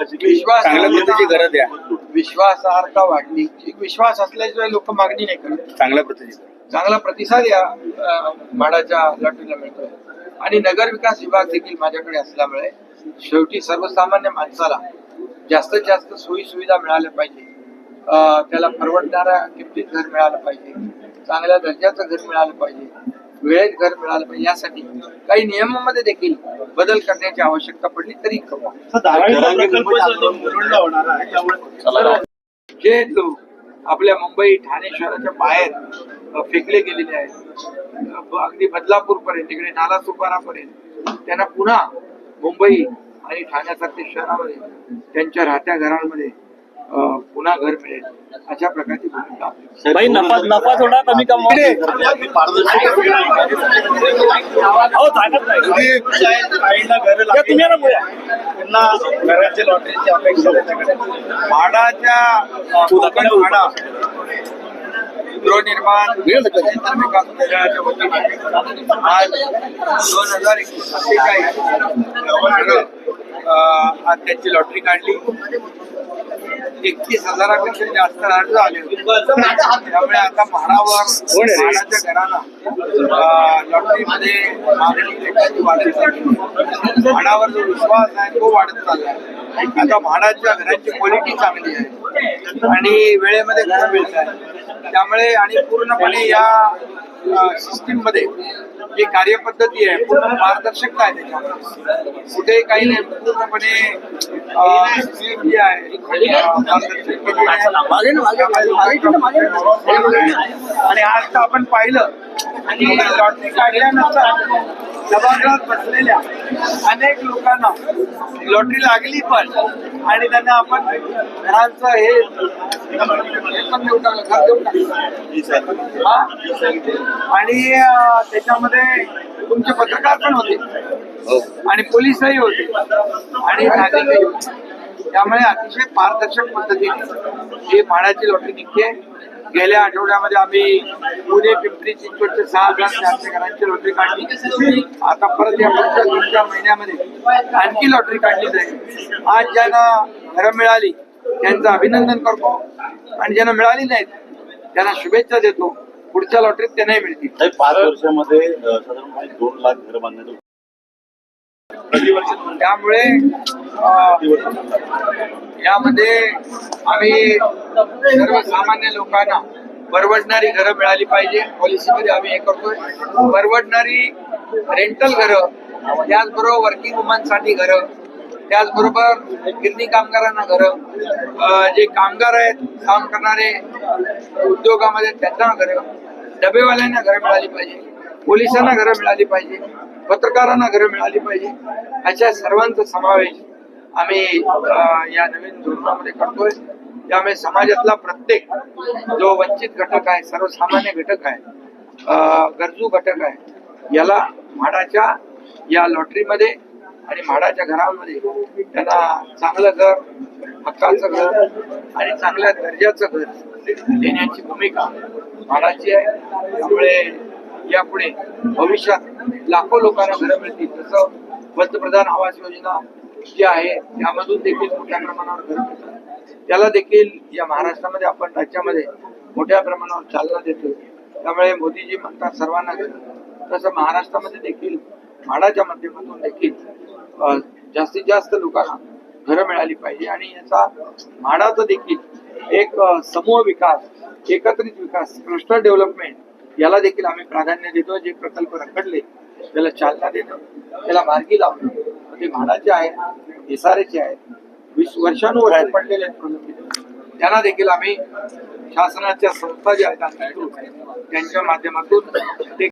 विश्वास चांगल्या प्रतीची घरं द्या विश्वासार्हता वाढली. एक विश्वास असल्याशिवाय लोक मागणी नाही करत. चांगल्या प्रतीची. चांगला प्रतिसाद या म्हाडाच्या लॉटरीला मिळतोय. आणि नगर विकास विभाग देखील माझ्याकडे असल्यामुळे शेवटी सर्वसामान्य माणसाला जास्तीत जास्त सोयी सुविधा मिळाल्या पाहिजे. त्याला परवडणाऱ्या किमतीत घर मिळालं पाहिजे. चांगल्या दर्जाचं घर मिळालं पाहिजे. वेळेत घर मिळालं पाहिजे. यासाठी काही नियमामध्ये देखील बदल करण्याची आवश्यकता पडली तरी जे लोक आपल्या मुंबई ठाणे शहराच्या बाहेर फेकले गेलेले आहेत. अगदी बदलापूर पर्यंत इकडे नाला सुपारापर्यंत त्यांना पुन्हा मुंबई आणि ठाण्यासारख्या शहरामध्ये त्यांच्या राहत्या घरांमध्ये अ, पुन्हा घर मिळेल. अशा प्रकारची भूमिका. भाई नफा नफा थोडा कमी कमवा. नाही. या तुम्ही ना बोला. घराच्या लॉटरीची अपेक्षा त्याच्याकडे. म्हाडाच्या अ, कोकण म्हाडा गृहनिर्माण क्षेत्र विकास मंडळाच्या वतीने. आज दोन हजार एक्केचाळीस आज त्यांची लॉटरी काढली. एकतीस हजारापेक्षा जास्त अर्ज आले होते त्यामुळे आता म्हाडावर म्हाडाच्या घराला लॉटरीमध्ये मागणी वाढत चालली. म्हाडावर जो विश्वास आहे तो वाढत चाललाय आता म्हाडाच्या घराची क्वालिटी चांगली आहे. आणि वेळेमध्ये घर मिळत आहे त्यामुळे आणि पूर्णपणे या सिस्टीममध्ये जी कार्यपद्धती आहे पूर्ण पारदर्शकता आहे त्याच्यामध्ये कुठे काही नाही पूर्णपणे आहे. आणि आज तर आपण पाहिलं आणि लॉटरी काढल्यानंतर सभागृहात बसलेल्या अनेक लोकांना लॉटरी लागली पण आणि त्यांना आपण घरांचं हे हे पण देऊन टाकलं घर देऊन टाकलं. हा? आणि त्याच्यामध्ये तुमचे पत्रकार पण होते. आणि पोलीसही होते. आणि नागरिकही होते. त्यामुळे अतिशय पारदर्शक पद्धतीने ही म्हाडाची लॉटरी निघते. गेल्या आठवड्यामध्ये आम्ही पुणे पिंपरी चिंचवडचे सहा हजार चारशे घरांची लॉटरी काढली. आता परत या पुढच्या दोन चार महिन्यामध्ये आणखी लॉटरी काढली जाईल. आज ज्यांना घरं मिळाली त्यांचं अभिनंदन करतो. आणि ज्यांना मिळाली नाहीत त्यांना शुभेच्छा देतो. पुढच्या लॉटरीत त्यांनाही मिळतील. पाच वर्षामध्ये साधारणपणे दोन लाख घर बांधण्याचं त्यामुळे यामध्ये आम्ही सर्वसामान्य लोकांना परवडणारी घरं मिळाली पाहिजे. पॉलिसीमध्ये आम्ही हे करतोय. परवडणारी रेंटल घरं त्याचबरोबर वर्किंग वुमनसाठी घरं त्याचबरोबर गिरणी कामगारांना घरं जे कामगार आहेत काम करणारे उद्योगामध्ये त्यांना घरं डबेवाल्यांना घरं मिळाली पाहिजे. पोलिसांना घरं मिळाली पाहिजे. पत्रकारांना घरं मिळाली पाहिजे. अशा सर्वांचा समावेश आम्ही या नवीन धोरणामध्ये करतोय. त्यामुळे समाजातला प्रत्येक जो वंचित घटक आहे सर्वसामान्य घटक आहे गरजू घटक आहे याला म्हाडाच्या या लॉटरीमध्ये आणि म्हाडाच्या घरामध्ये त्यांना चांगलं घर हक्काचं घर आणि चांगल्या दर्जाचं घर देण्याची भूमिका म्हाडाची आहे. त्यामुळे यापुढे भविष्यात लाखो लोकांना घरं मिळतील. जसं पंतप्रधान आवास योजना जी आहे त्यामधून देखील मोठ्या प्रमाणावर घरं मिळतात. त्याला देखील या महाराष्ट्रामध्ये आपण राज्यामध्ये मोठ्या प्रमाणावर चालना देतोय. त्यामुळे मोदीजी म्हणतात सर्वांना घरं. तसं महाराष्ट्रामध्ये देखील म्हाडाच्या माध्यमातून देखील जास्तीत जास्त लोकांना घरं मिळाली पाहिजे. आणि याचा म्हाडाचा देखील एक समूह विकास एकत्रित विकास क्लस्टर डेव्हलपमेंट याला देखील आम्ही प्राधान्य देतो. जे प्रकल्प रखडले त्याला चालना देणं त्याला मार्गी लावणं ते म्हाडाचे आहेत एसआरएचे आहेत. वीस वर्षानुवर्ष पडलेले आहेत. त्यांना देखील आम्ही शासनाच्या संस्था ज्या आहेत त्यांच्या माध्यमातून ते